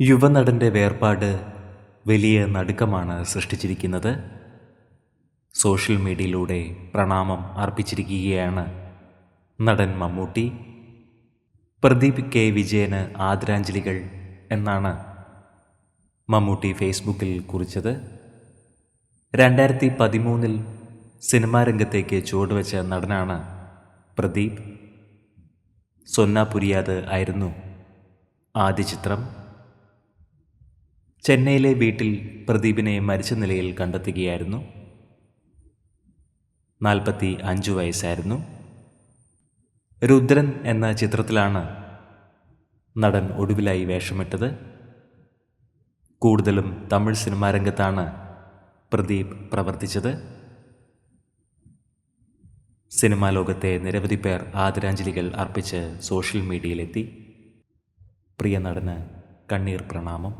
യുവനടന്റെ വേർപാട് വലിയ നടുക്കമാണ് സൃഷ്ടിച്ചിരിക്കുന്നത്. സോഷ്യൽ മീഡിയയിലൂടെ പ്രണാമം അർപ്പിച്ചിരിക്കുകയാണ് നടൻ മമ്മൂട്ടി. പ്രദീപ് കെ. വിജയന് ആദരാഞ്ജലികൾ എന്നാണ് മമ്മൂട്ടി ഫേസ്ബുക്കിൽ കുറിച്ചത്. രണ്ടായിരത്തി പതിമൂന്നിൽ സിനിമാ രംഗത്തേക്ക് ചുവടുവെച്ച നടനാണ് പ്രദീപ്. സൊന്ന പുരിയാത് ആയിരുന്നു ആദ്യ ചിത്രം. ചെന്നൈയിലെ വീട്ടിൽ പ്രദീപിനെ മരിച്ച നിലയിൽ കണ്ടെത്തുകയായിരുന്നു. നാൽപ്പത്തി അഞ്ചു വയസ്സായിരുന്നു. രുദ്രൻ എന്ന ചിത്രത്തിലാണ് നടൻ ഒടുവിലായി വേഷമിട്ടത്. കൂടുതലും തമിഴ് സിനിമാ രംഗത്താണ് പ്രദീപ് പ്രവർത്തിച്ചത്. സിനിമാ ലോകത്തെ നിരവധി പേർ ആദരാഞ്ജലികൾ അർപ്പിച്ച് സോഷ്യൽ മീഡിയയിലെത്തി. പ്രിയ നടന് കണ്ണീർ പ്രണാമം.